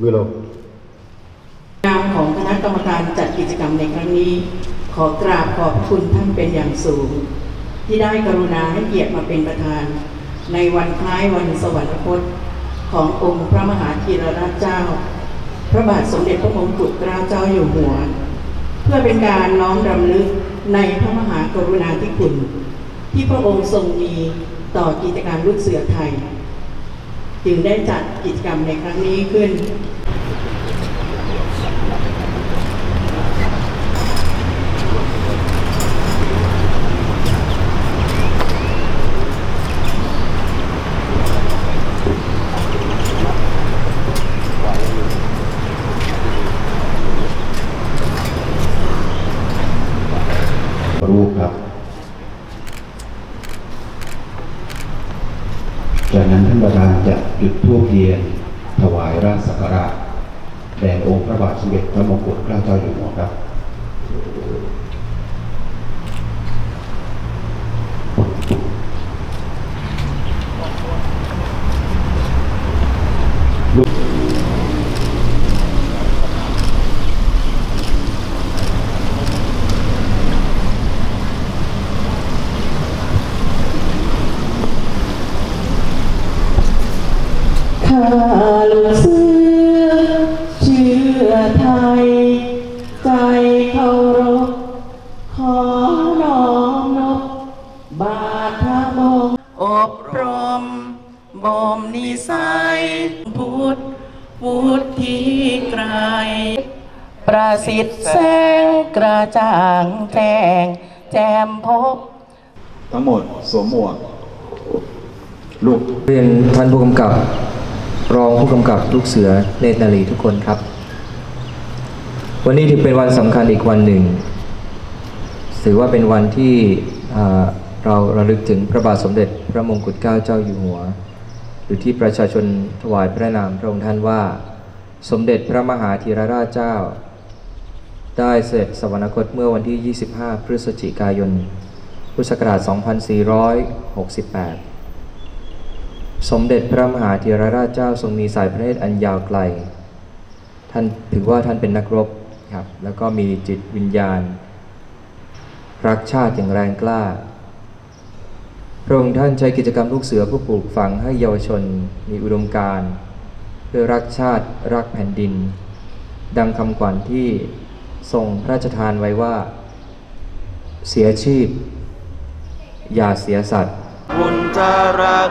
มือลงนามของคณะกรรมการจัดกิจกรรมในครั้งนี้ ขอกราบขอบคุณท่านเป็นอย่างสูง ที่ได้กรุณาให้เกียรติมาเป็นประธาน ในวันคล้ายวันสวรรคต ขององค์พระมหาธีรราชเจ้า พระบาทสมเด็จพระมงกุฎเกล้าเจ้าอยู่หัว เพื่อเป็นการน้อมรำลึกในพระมหากรุณาธิคุณ ที่พระองค์ทรงมีต่อกิจการลูกเสือไทย จึงได้จัดกิจกรรมในครั้งนี้ขึ้น รูปครับ จากนั้นท่านประธานจะจุดธูปเทียน ถวายราชสักการะแด่องค์พระบาทสมเด็จพระมงกุฎเกล้าเจ้าอยู่หัวครับ ลูกเสือเชื่อไทย ใจเคารพขอน้อมนบบาทพระมงอบรมบ่มนิสัยพุทธพุทธิไกรประสิทธิ์แสงกระจ่างแจ้งแจ่มพบ ทั้งหมดสวมหมวกลูกเรียนท่านผู้กำกับ รองผู้กำกับลูกเสือเนตรนารีทุกคนครับ วันนี้ถือเป็นวันสำคัญอีกวันหนึ่งถือว่าเป็นวันที่เราระลึกถึงพระบาทสมเด็จพระมงกุฎเกล้าเจ้าอยู่หัว หรือที่ประชาชนถวายพระนามพระองค์ท่านว่า สมเด็จพระมหาธีรราชเจ้า ได้เสด็จสวรรคตเมื่อวันที่ 25 พฤศจิกายน พุทธศักราช 2468 สมเด็จพระมหาธีรราชเจ้าทรงมีสายพระเนตรอันยาวไกล ท่านถือว่าท่านเป็นนักรบครับ แล้วก็มีจิตวิญญาณ รักชาติอย่างแรงกล้า พระองค์ท่านใช้กิจกรรมลูกเสือเพื่อปลูกฝังให้เยาวชนมีอุดมการณ์เพื่อรักชาติรักแผ่นดิน ดังคำขวัญที่ทรงพระราชทานไว้ว่า เสียชีพ อย่าเสียสัตว์บุญจะรัก